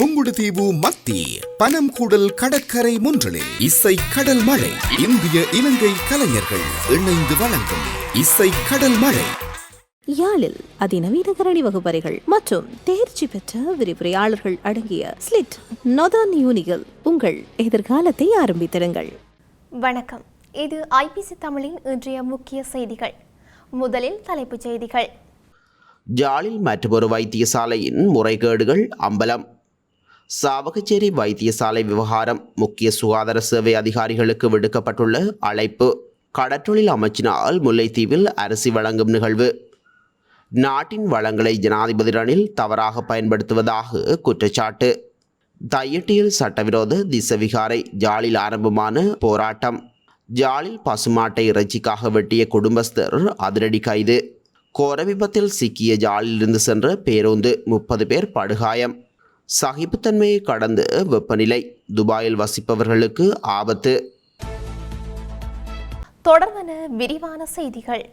புங்குடுதீவு மத்தி பனம் கூடல் கடற்கரை முன்றலில் இசை கடல் மழை இந்திய இலங்கை கலைஞர்கள் இணைந்து வழங்கும் இசை கடல் மழை. யாழில் அதிநவீன கரணி வகுப்பறைகள் மற்றும் தேர்ச்சி பெற்ற விரிவுரையாளர்கள் அடங்கிய ஸ்லிட் நொதர்ன் யூனிகள் உங்கள் எதிர்காலத்தை ஆரம்பித்திருங்கள். வணக்கம். இது ஐபிசி தமிழின் இன்றைய முக்கிய செய்திகள். முதலில் தலைப்புச் செய்திகள். ஜாலில் மற்றொரு வைத்தியசாலையின் முறைகேடுகள் அம்பலம். சாவகச்சேரி வைத்தியசாலை விவகாரம் முக்கிய சுகாதார சேவை அதிகாரிகளுக்கு விடுக்கப்பட்டுள்ள அழைப்பு. கடற்றொழில் அமைச்சினால் முல்லைத்தீவில் அரிசி வழங்கும் நிகழ்வு. நாட்டின் வளங்களை ஜனாதிபதி ரணில் தவறாக பயன்படுத்துவதாக குற்றச்சாட்டு. தையட்டியில் சட்டவிரோத திசவிகாரை ஜாலில் ஆரம்பமான போராட்டம். ஜாலில் பசுமாட்டை இறைச்சிக்காக வெட்டிய குடும்பஸ்தர் அதிரடி கைது. கோர விபத்தில் சிக்கிய ஜாலிலிருந்து சென்ற பேருந்து முப்பது பேர் படுகாயம். சகிப்புத்தன்மையை கடந்து வெப்பநிலை. துபாயில் வசிப்பவர்களுக்கு ஆபத்து. தொடர்வன விரிவான செய்திகள்.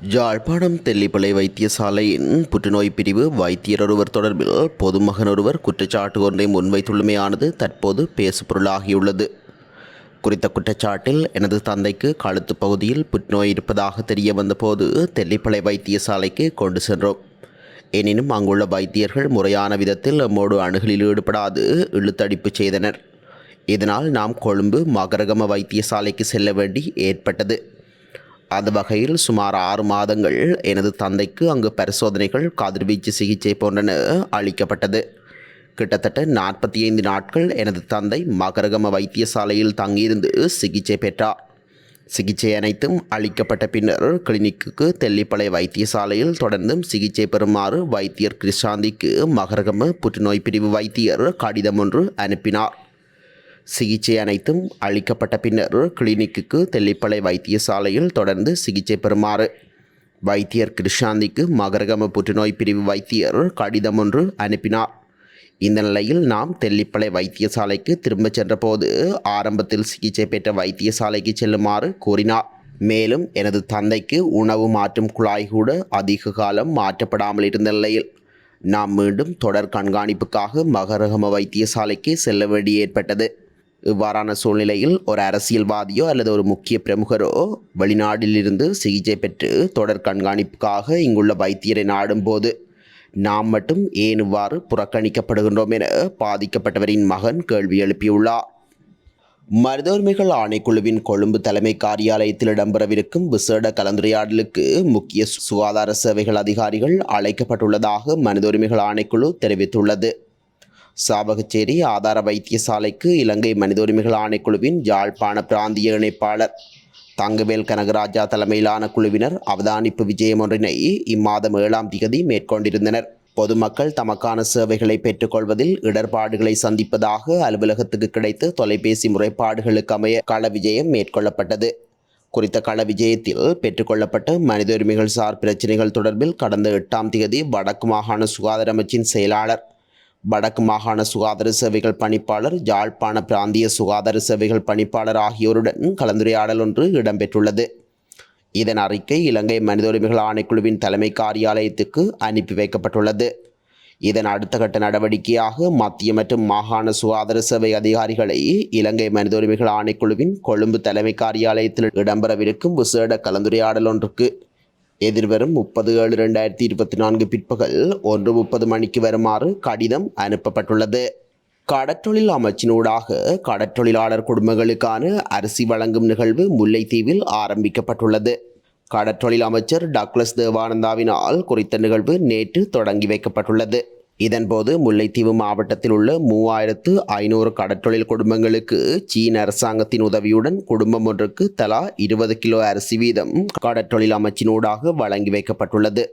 யாழ்ப்பாணம் தெல்லிப்பளை வைத்தியசாலையின் புற்றுநோய் பிரிவு வைத்தியர் ஒருவர் தொடர்பில் பொதுமகன் ஒருவர் குற்றச்சாட்டு ஒன்றை முன்வைத்துள்ளமையானது தற்போது பேசுபொருளாகியுள்ளது. குறித்த குற்றச்சாட்டில் எனது தந்தைக்கு கழுத்து பகுதியில் புற்றுநோய் இருப்பதாக தெரிய வந்தபோது தெல்லிப்பளை வைத்தியசாலைக்கு கொண்டு சென்றோம். எனினும் அங்குள்ள வைத்தியர்கள் முறையான விதத்தில் நம்மோடு அணுகலில் ஈடுபடாது இழுத்தடிப்பு செய்தனர். இதனால் நாம் கொழும்பு மகரகம வைத்தியசாலைக்கு செல்ல வேண்டி ஏற்பட்டது. அந்த வகையில் சுமார் ஆறு மாதங்கள் எனது தந்தைக்கு அங்கு பரிசோதனைகள் கதிர்வீச்சு சிகிச்சை போன்றன அளிக்கப்பட்டது. கிட்டத்தட்ட நாற்பத்தி ஐந்து நாட்கள் எனது தந்தை மகரகம வைத்தியசாலையில் தங்கியிருந்து சிகிச்சை பெற்றார். சிகிச்சை அனைத்தும் அளிக்கப்பட்ட பின்னர் கிளினிக்குக்கு தெல்லிப்பளை வைத்தியசாலையில் தொடர்ந்தும் சிகிச்சை பெறுமாறு வைத்தியர் கிருஷாந்திக்கு மகரகம புற்றுநோய் பிரிவு வைத்தியர் கடிதம் ஒன்று அனுப்பினார். சிகிச்சை அனைத்தும் அளிக்கப்பட்ட பின்னர் கிளினிக்குக்கு தெல்லிப்பளை வைத்தியசாலையில் தொடர்ந்து சிகிச்சை பெறுமாறு வைத்தியர் கிருஷாந்திக்கு மகரகம புற்றுநோய் பிரிவு வைத்தியர் கடிதம் ஒன்று அனுப்பினார். இந்த நிலையில் நாம் தெல்லிப்பளை வைத்தியசாலைக்கு திரும்பச் சென்றபோது ஆரம்பத்தில் சிகிச்சை பெற்ற வைத்தியசாலைக்கு செல்லுமாறு கூறினார். மேலும் எனது தந்தைக்கு உணவு மாற்றும் குழாய் கூட அதிக காலம் மாற்றப்படாமல் இருந்த நிலையில் நாம் மீண்டும் தொடர் கண்காணிப்புக்காக மகரகம வைத்தியசாலைக்கு செல்ல வேண்டி ஏற்பட்டது. இவ்வாறான சூழ்நிலையில் ஒரு அரசியல்வாதியோ அல்லது ஒரு முக்கிய பிரமுகரோ வெளிநாட்டிலிருந்து சிகிச்சை பெற்று தொடர் கண்காணிப்புக்காக இங்குள்ள வைத்தியரை நாடும்போது நாம் மட்டும் ஏன் இவ்வாறு புறக்கணிக்கப்படுகின்றோம் என பாதிக்கப்பட்டவரின் மகன் கேள்வி எழுப்பியுள்ளார். மருத்துவர்கள் ஆணைக்குழுவின் கொழும்பு தலைமை காரியாலயத்தில் இடம்பெறவிருக்கும் விசேட கலந்துரையாடலுக்கு முக்கிய சுகாதார சேவைகள் அதிகாரிகள் அழைக்கப்பட்டுள்ளதாக மனித உரிமைகள் ஆணைக்குழு தெரிவித்துள்ளது. சாவகச்சேரி ஆதார வைத்தியசாலைக்கு இலங்கை மனித உரிமைகள் ஆணைக்குழுவின் யாழ்ப்பாண பிராந்திய இணைப்பாளர் தங்கவேல் கனகராஜா தலைமையிலான குழுவினர் அவதானிப்பு விஜயம் ஒன்றினை இம்மாதம் ஏழாம் திகதி மேற்கொண்டிருந்தனர். பொதுமக்கள் தமக்கான சேவைகளை பெற்றுக்கொள்வதில் இடர்பாடுகளை சந்திப்பதாக அலுவலகத்துக்கு கிடைத்த தொலைபேசி முறைப்பாடுகளுக்கு அமைய கள விஜயம் மேற்கொள்ளப்பட்டது. குறித்த கள விஜயத்தில் பெற்றுக்கொள்ளப்பட்ட மனித உரிமைகள் சார் பிரச்சினைகள் தொடர்பில் கடந்த எட்டாம் தேதி வடக்கு மாகாண சுகாதார அமைச்சின் செயலாளர் வடக்கு மாகாண சுகாதார சேவைகள் பணிப்பாளர் யாழ்ப்பாண பிராந்திய சுகாதார சேவைகள் பணிப்பாளர் ஆகியோருடன் கலந்துரையாடல் ஒன்று இடம்பெற்றுள்ளது. இதன் அறிக்கை இலங்கை மனித உரிமைகள் ஆணைக்குழுவின் தலைமை காரியாலயத்துக்கு அனுப்பி வைக்கப்பட்டுள்ளது. இதன் அடுத்த கட்ட நடவடிக்கையாக மத்திய மற்றும் மாகாண சுகாதார சேவை அதிகாரிகளை இலங்கை மனித உரிமைகள் ஆணைக்குழுவின் கொழும்பு தலைமை காரியாலயத்தில் இடம்பெறவிருக்கும் விசேட கலந்துரையாடல் ஒன்றுக்கு எதிர்வரும் முப்பது ஏழு ரெண்டாயிரத்தி இருபத்தி நான்கு பிற்பகல் ஒன்று முப்பது மணிக்கு வருமாறு கடிதம் அனுப்பப்பட்டுள்ளது. கடற்றொழில் அமைச்சினூடாக கடற்றொழிலாளர் குடும்பங்களுக்கான அரிசி வழங்கும் நிகழ்வு முல்லைத்தீவில் ஆரம்பிக்கப்பட்டுள்ளது. கடற்றொழில் அமைச்சர் டக்ளஸ் தேவானந்தாவினால் குறித்த நிகழ்வு நேற்று தொடங்கி வைக்கப்பட்டுள்ளது. இதன்போது முல்லைத்தீவு மாவட்டத்தில் உள்ள மூவாயிரத்து ஐநூறு கடற்றொழில் குடும்பங்களுக்கு சீன அரசாங்கத்தின் உதவியுடன் குடும்பம் ஒன்றுக்கு தலா இருபது கிலோ அரிசி வீதம் கடற்றொழில் அமைச்சினூடாக வழங்கி வைக்கப்பட்டுள்ளது.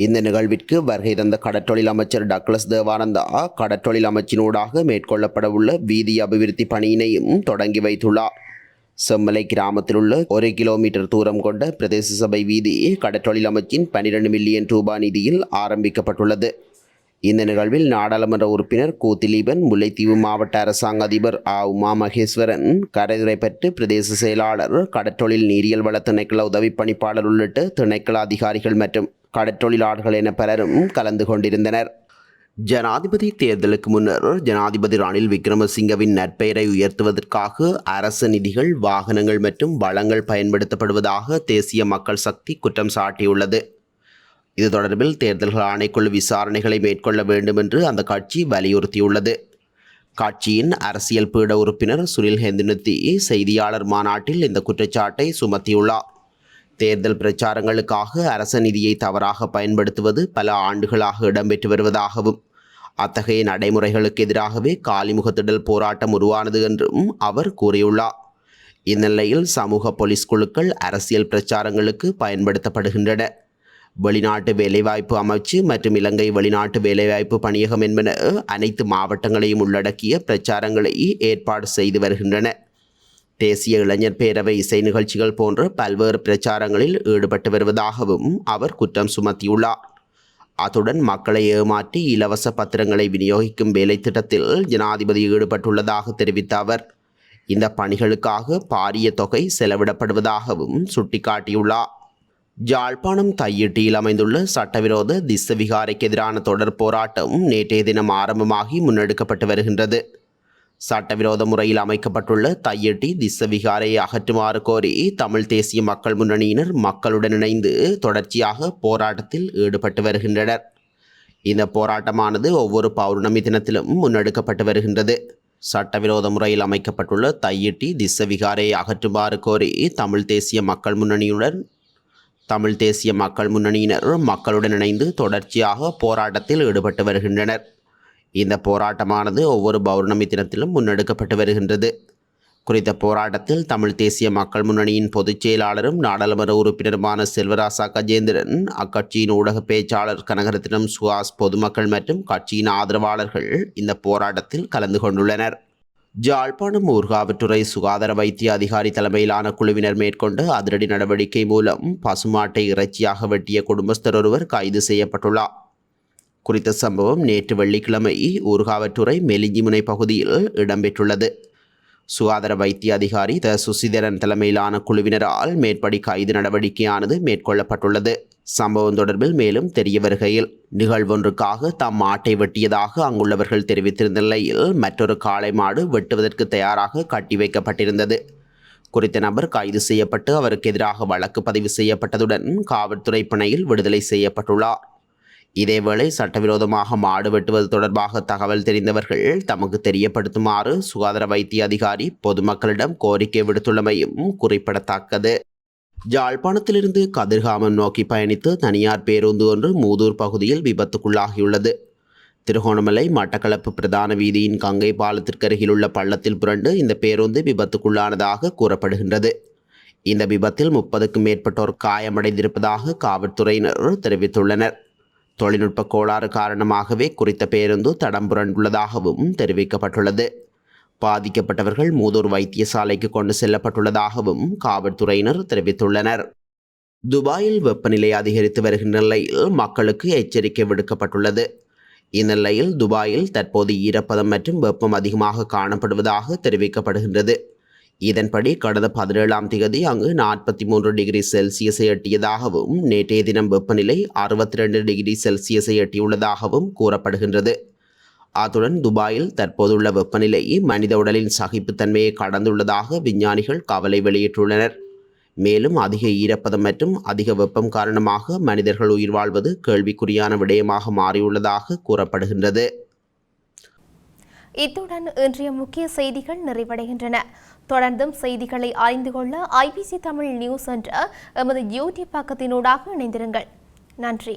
இந்த நிகழ்விற்கு வருகை தந்த கடற்றொழில் அமைச்சர் டக்ளஸ் தேவானந்தா கடற்றொழில் அமைச்சினூடாக மேற்கொள்ளப்படவுள்ள வீதி அபிவிருத்தி பணியினையும் தொடங்கி வைத்துள்ளார். செம்மலை கிராமத்தில் உள்ள ஒரு கிலோமீட்டர் தூரம் கொண்ட பிரதேச சபை வீதி கடற்றொழில் அமைச்சின் பனிரெண்டு மில்லியன் ரூபாய் நிதியில் ஆரம்பிக்கப்பட்டுள்ளது. இந்த நிகழ்வில் நாடாளுமன்ற உறுப்பினர் கூத்திலீபன் முல்லைத்தீவு மாவட்ட அரசாங்க அதிபர் ஆ. உமா மகேஸ்வரன் கரைதுறை பெற்று பிரதேச செயலாளர் கடற்றொழில் நீரியல் வள திணைக்கள உதவி பணிப்பாளர் உள்ளிட்ட திணைக்கள அதிகாரிகள் மற்றும் கடற்றொழிலாளர்கள் என பலரும் கலந்து கொண்டிருந்தனர். ஜனாதிபதி தேர்தலுக்கு முன்னர் ஜனாதிபதி ரணில் விக்ரமசிங்கவின் நற்பெயரை உயர்த்துவதற்காக அரசு நிதிகள் வாகனங்கள் மற்றும் வளங்கள் பயன்படுத்தப்படுவதாக தேசிய மக்கள் சக்தி குற்றம் சாட்டியுள்ளது. இது தொடர்பில் தேர்தல்கள் ஆணைக்குழு விசாரணைகளை மேற்கொள்ள வேண்டும் என்று அந்த கட்சி வலியுறுத்தியுள்ளது. கட்சியின் அரசியல் பீட உறுப்பினர் சுனில் ஹெந்தினத்தி செய்தியாளர் மாநாட்டில் இந்த குற்றச்சாட்டை சுமத்தியுள்ளார். தேர்தல் பிரச்சாரங்களுக்காக அரச நிதியை தவறாக பயன்படுத்துவது பல ஆண்டுகளாக இடம்பெற்று வருவதாகவும் அத்தகைய நடைமுறைகளுக்கு எதிராகவே காலிமுகத்திடல் போராட்டம் உருவானது என்றும் அவர் கூறியுள்ளார். இந்நிலையில் சமூக போலீஸ் குழுக்கள் அரசியல் பிரச்சாரங்களுக்கு பயன்படுத்தப்படுகின்றன. வெளிநாட்டு வேலைவாய்ப்பு அமைச்சு மற்றும் இலங்கை வெளிநாட்டு வேலைவாய்ப்பு பணியகம் என்பன அனைத்து மாவட்டங்களையும் உள்ளடக்கிய பிரச்சாரங்களை ஏற்பாடு செய்து வருகின்றன. தேசிய இளைஞர் பேரவை இசை நிகழ்ச்சிகள் போன்ற பல்வேறு பிரச்சாரங்களில் ஈடுபட்டு வருவதாகவும் அவர் குற்றம் சுமத்தியுள்ளார். அத்துடன் மக்களை ஏமாற்றி இலவச பத்திரங்களை விநியோகிக்கும் வேலை திட்டத்தில் ஜனாதிபதி ஈடுபட்டுள்ளதாக தெரிவித்த அவர் இந்த பணிகளுக்காக பாரிய தொகை செலவிடப்படுவதாகவும் சுட்டிக்காட்டியுள்ளார். ஜாழ்ப்பாணம் தையிட்டியில் அமைந்துள்ள சட்டவிரோத திசவிகாரைக்கு எதிரான தொடர் போராட்டம் நேற்றைய தினம் ஆரம்பமாகி முன்னெடுக்கப்பட்டு வருகின்றது. சட்டவிரோத முறையில் அமைக்கப்பட்டுள்ள தையட்டி திசவிகாரையை அகற்றுமாறு கோரி தமிழ் தேசிய மக்கள் முன்னணியினர் மக்களுடன் இணைந்து தொடர்ச்சியாக போராட்டத்தில் ஈடுபட்டு வருகின்றனர். இந்த போராட்டமானது ஒவ்வொரு பௌர்ணமி தினத்திலும் முன்னெடுக்கப்பட்டு வருகின்றது. சட்டவிரோத முறையில் அமைக்கப்பட்டுள்ள தையிட்டி திசவிகாரையை அகற்றுமாறு கோரி தமிழ் தேசிய மக்கள் முன்னணியுடன் தமிழ் தேசிய மக்கள் முன்னணியினர் மக்களுடன் இணைந்து தொடர்ச்சியாக போராட்டத்தில் ஈடுபட்டு வருகின்றனர். இந்த போராட்டமானது ஒவ்வொரு பௌர்ணமி தினத்திலும் முன்னெடுக்கப்பட்டு வருகின்றது. குறித்த போராட்டத்தில் தமிழ் தேசிய மக்கள் முன்னணியின் பொதுச் செயலாளரும் நாடாளுமன்ற உறுப்பினருமான செல்வராசா கஜேந்திரன் அக்கட்சியின் ஊடக பேச்சாளர் கனகரத்தினம் சுஹாஸ் பொதுமக்கள் மற்றும் கட்சியின் ஆதரவாளர்கள் இந்த போராட்டத்தில் கலந்து கொண்டுள்ளனர். ஜாழ்ப்பாணம் ஊர்காவற்றுறை சுகாதார வைத்திய அதிகாரி தலைமையிலான குழுவினர் மேற்கொண்ட அதிரடி நடவடிக்கை மூலம் பசுமாட்டை இறைச்சியாக வெட்டிய குடும்பஸ்தர் ஒருவர் கைது செய்யப்பட்டுள்ளார். குறித்த சம்பவம் நேற்று வெள்ளிக்கிழமை ஊர்காவற்றுறை மெலிஞ்சிமுனை பகுதியில் இடம்பெற்றுள்ளது. சுகாதார வைத்திய அதிகாரி த. சுசிதரன் தலைமையிலான குழுவினரால் மேற்படி கைது நடவடிக்கையானது மேற்கொள்ளப்பட்டுள்ளது. சம்பவம் தொடர்பில் மேலும் தெரிய வருகையில் நிகழ்வொன்றுக்காக தம் மாட்டை வெட்டியதாக அங்குள்ளவர்கள் தெரிவித்திருந்த நிலையில் மற்றொரு காளை மாடு வெட்டுவதற்கு தயாராக கட்டி வைக்கப்பட்டிருந்தது. குறித்த நபர் கைது செய்யப்பட்டு அவருக்கு எதிராக வழக்கு பதிவு செய்யப்பட்டதுடன் காவல்துறை பிணையில் விடுதலை செய்யப்பட்டுள்ளார். இதேவேளை சட்டவிரோதமாக மாடு வெட்டுவது தொடர்பாக தகவல் தெரிந்தவர்கள் தமக்கு தெரியப்படுத்துமாறு சுகாதார வைத்திய அதிகாரி பொதுமக்களிடம் கோரிக்கை விடுத்துள்ளமையும் குறிப்பிடத்தக்கது. ஜாழ்ப்பாணத்திலிருந்து கதிர்காமம் நோக்கி பயணித்து தனியார் பேருந்து ஒன்று மூதூர் பகுதியில் விபத்துக்குள்ளாகியுள்ளது. திருகோணமலை மட்டக்களப்பு பிரதான வீதியின் கங்கை பாலத்திற்கு அருகிலுள்ள பள்ளத்தில் புரண்டு இந்த பேருந்து விபத்துக்குள்ளானதாக கூறப்படுகின்றது. இந்த விபத்தில் முப்பதுக்கும் மேற்பட்டோர் காயமடைந்திருப்பதாக காவல்துறையினர் தெரிவித்துள்ளனர். தொழில்நுட்ப கோளாறு காரணமாகவே குறித்த பேருந்து தடம் புரண்டுள்ளதாகவும் தெரிவிக்கப்பட்டுள்ளது. பாதிக்கப்பட்டவர்கள் மூதூர் வைத்தியசாலைக்கு கொண்டு செல்லப்பட்டுள்ளதாகவும் காவல்துறையினர் தெரிவித்துள்ளனர். துபாயில் வெப்பநிலை அதிகரித்து வருகின்ற நிலையில் மக்களுக்கு எச்சரிக்கை விடுக்கப்பட்டுள்ளது. இந்நிலையில் துபாயில் தற்போது ஈரப்பதம் மற்றும் வெப்பம் அதிகமாக காணப்படுவதாக தெரிவிக்கப்படுகின்றது. இதன்படி கடந்த பதினேழாம் தேதி அங்கு நாற்பத்தி மூன்று டிகிரி செல்சியஸை எட்டியதாகவும் நேற்றைய தினம் வெப்பநிலை அறுபத்தி ரெண்டு டிகிரி செல்சியஸை எட்டியுள்ளதாகவும் கூறப்படுகின்றது. அத்துடன் துபாயில் தற்போதுள்ள வெப்பநிலை மனித உடலின் சகிப்புத்தன்மையை கடந்துள்ளதாக விஞ்ஞானிகள் கவலை வெளியிட்டுள்ளனர். மேலும் அதிக ஈரப்பதம் மற்றும் அதிக வெப்பம் காரணமாக மனிதர்கள் உயிர் வாழ்வது கேள்விக்குறியான விடயமாக மாறியுள்ளதாக கூறப்படுகின்றது. இத்துடன் இன்றைய முக்கிய செய்திகள் நிறைவடைகின்றன. தொடர்ந்தும் செய்திகளை அறிந்து கொள்ள ஐபிசி தமிழ் நியூஸ் என்ற எமது யூடியூப் பக்கத்தினூடாக இணைந்திருங்கள். நன்றி.